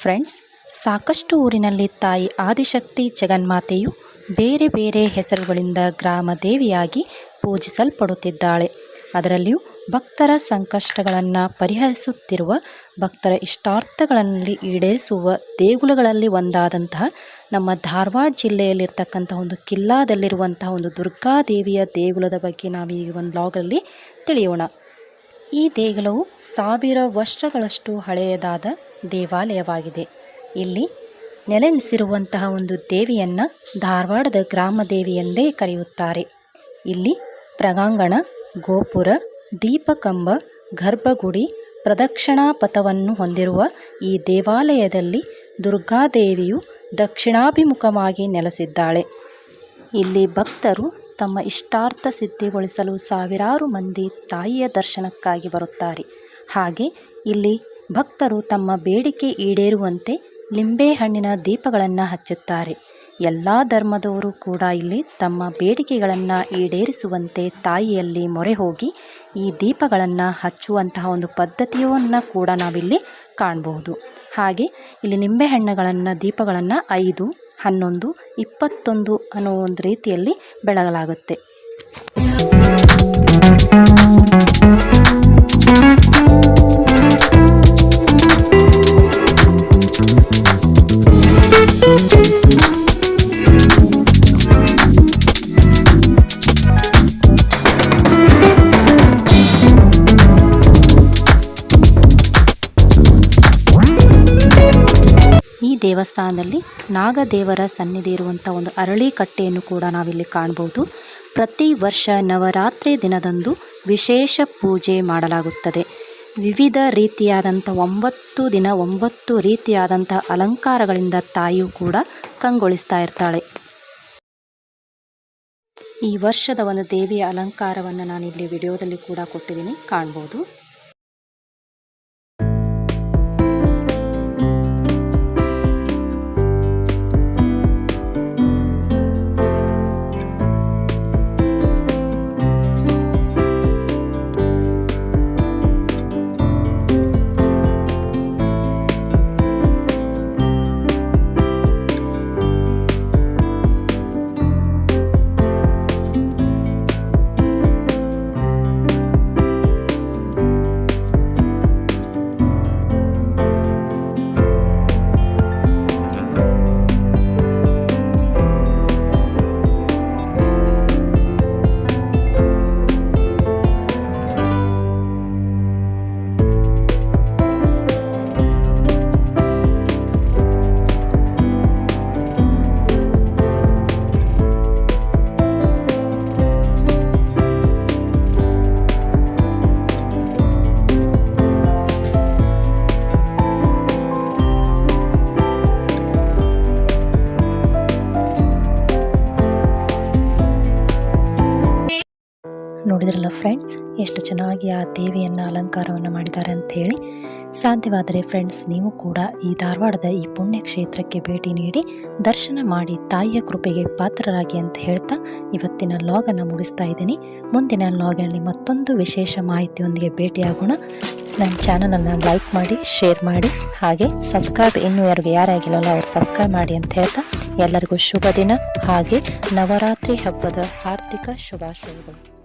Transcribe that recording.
Friends ಸಾಕಷ್ಟು ಊರಿನಲ್ಲಿ ತಾಯಿ ಆದಿಶಕ್ತಿ ಜಗನ್ಮಾತೆಯು ಬೇರೆ ಬೇರೆ ಹೆಸರುಗಳಿಂದ ಗ್ರಾಮ ದೇವಿಯಾಗಿ ಪೂಜಿಸಲ್ಪಡುತ್ತಿದ್ದಾಳೆ. ಅದರಲ್ಲಿಯೂ ಭಕ್ತರ ಸಂಕಷ್ಟಗಳನ್ನು ಪರಿಹರಿಸುತ್ತಿರುವ ಭಕ್ತರ ಇಷ್ಟಾರ್ಥಗಳಲ್ಲಿ ಈಡೇರಿಸುವ ದೇಗುಲಗಳಲ್ಲಿ ಒಂದಾದಂತಹ ನಮ್ಮ ಧಾರವಾಡ ಜಿಲ್ಲೆಯಲ್ಲಿರ್ತಕ್ಕಂಥ ಒಂದು ಕಿಲ್ಲಾದಲ್ಲಿರುವಂತಹ ಒಂದು ದುರ್ಗಾದೇವಿಯ ದೇಗುಲದ ಬಗ್ಗೆ ನಾವು ಈ ಒಂದು ಲಾಗಲ್ಲಿ ತಿಳಿಯೋಣ. ಈ ದೇಗುಲವು ಸಾವಿರ ವರ್ಷಗಳಷ್ಟು ಹಳೆಯದಾದ ದೇವಾಲಯವಾಗಿದೆ. ಇಲ್ಲಿ ನೆಲೆನಿಸಿರುವಂತಹ ಒಂದು ದೇವಿಯನ್ನು ಧಾರವಾಡದ ಗ್ರಾಮ ಎಂದೇ ಕರೆಯುತ್ತಾರೆ. ಇಲ್ಲಿ ಪ್ರಗಾಂಗಣ ಗೋಪುರ, ದೀಪಕಂಬ, ಗರ್ಭಗುಡಿ ಪ್ರದಕ್ಷಿಣಾ ಪಥವನ್ನು ಹೊಂದಿರುವ ಈ ದೇವಾಲಯದಲ್ಲಿ ದುರ್ಗಾದೇವಿಯು ದಕ್ಷಿಣಾಭಿಮುಖವಾಗಿ ನೆಲೆಸಿದ್ದಾಳೆ. ಇಲ್ಲಿ ಭಕ್ತರು ತಮ್ಮ ಇಷ್ಟಾರ್ಥ ಸಿದ್ಧಿಗೊಳಿಸಲು ಸಾವಿರಾರು ಮಂದಿ ತಾಯಿಯ ದರ್ಶನಕ್ಕಾಗಿ ಬರುತ್ತಾರೆ. ಹಾಗೆ ಇಲ್ಲಿ ಭಕ್ತರು ತಮ್ಮ ಬೇಡಿಕೆ ಈಡೇರುವಂತೆ ಲಿಂಬೆಹಣ್ಣಿನ ದೀಪಗಳನ್ನು ಹಚ್ಚುತ್ತಾರೆ. ಎಲ್ಲ ಧರ್ಮದವರು ಕೂಡ ಇಲ್ಲಿ ತಮ್ಮ ಬೇಡಿಕೆಗಳನ್ನು ಈಡೇರಿಸುವಂತೆ ತಾಯಿಯಲ್ಲಿ ಮೊರೆ ಹೋಗಿ ಈ ದೀಪಗಳನ್ನು ಹಚ್ಚುವಂತಹ ಒಂದು ಪದ್ಧತಿಯನ್ನು ಕೂಡ ನಾವಿಲ್ಲಿ ಕಾಣಬಹುದು. ಹಾಗೆ ಇಲ್ಲಿ ನಿಂಬೆಹಣ್ಣುಗಳನ್ನು ದೀಪಗಳನ್ನು ಐದು, ಹನ್ನೊಂದು, ಇಪ್ಪತ್ತೊಂದು ಅನ್ನೋ ಒಂದು ರೀತಿಯಲ್ಲಿ ಬೆಳಗಲಾಗುತ್ತೆ. ದೇವಸ್ಥಾನದಲ್ಲಿ ನಾಗದೇವರ ಸನ್ನಿಧಿ ಇರುವಂಥ ಒಂದು ಅರಳಿ ಕಟ್ಟೆಯನ್ನು ಕೂಡ ನಾವಿಲ್ಲಿ ಕಾಣಬಹುದು ಪ್ರತಿ ವರ್ಷ ನವರಾತ್ರಿ ದಿನದಂದು ವಿಶೇಷ ಪೂಜೆ ಮಾಡಲಾಗುತ್ತದೆ. ವಿವಿಧ ರೀತಿಯಾದಂಥ ಒಂಬತ್ತು ದಿನ ಒಂಬತ್ತು ರೀತಿಯಾದಂಥ ಅಲಂಕಾರಗಳಿಂದ ತಾಯಿಯು ಕೂಡ ಕಂಗೊಳಿಸ್ತಾ ಇರ್ತಾಳೆ. ಈ ವರ್ಷದ ಒಂದು ದೇವಿಯ ಅಲಂಕಾರವನ್ನು ನಾನಿಲ್ಲಿ ವಿಡಿಯೋದಲ್ಲಿ ಕೂಡ ಕೊಟ್ಟಿದ್ದೀನಿ, ಕಾಣ್ಬೋದು. ನೋಡಿದ್ರಲ್ಲ ಫ್ರೆಂಡ್ಸ್ ಎಷ್ಟು ಚೆನ್ನಾಗಿ ಆ ದೇವಿಯನ್ನು ಅಲಂಕಾರವನ್ನು ಮಾಡಿದ್ದಾರೆ ಅಂತ ಹೇಳಿ. ಸಾಧ್ಯವಾದರೆ ಫ್ರೆಂಡ್ಸ್ ನೀವು ಕೂಡ ಈ ಧಾರವಾಡದ ಈ ಪುಣ್ಯಕ್ಷೇತ್ರಕ್ಕೆ ಭೇಟಿ ನೀಡಿ, ದರ್ಶನ ಮಾಡಿ, ತಾಯಿಯ ಕೃಪೆಗೆ ಪಾತ್ರರಾಗಿ ಅಂತ ಹೇಳ್ತಾ ಇವತ್ತಿನ ಲಾಗನ್ನು ಮುಗಿಸ್ತಾ ಇದ್ದೀನಿ. ಮುಂದಿನ ಲಾಗಿನಲ್ಲಿ ಮತ್ತೊಂದು ವಿಶೇಷ ಮಾಹಿತಿಯೊಂದಿಗೆ ಭೇಟಿಯಾಗೋಣ. ನನ್ನ ಚಾನಲನ್ನು ಲೈಕ್ ಮಾಡಿ ಶೇರ್ ಮಾಡಿ, ಹಾಗೆ ಸಬ್ಸ್ಕ್ರೈಬ್ ಇನ್ನೂ ಯಾರಿಗೂ ಯಾರಾಗಿಲ್ಲ ಅವ್ರು ಸಬ್ಸ್ಕ್ರೈಬ್ ಮಾಡಿ ಅಂತ ಹೇಳ್ತಾ ಎಲ್ಲರಿಗೂ ಶುಭ ದಿನ. ಹಾಗೆ ನವರಾತ್ರಿ ಹಬ್ಬದ ಆರ್ಥಿಕ ಶುಭಾಶಯಗಳು.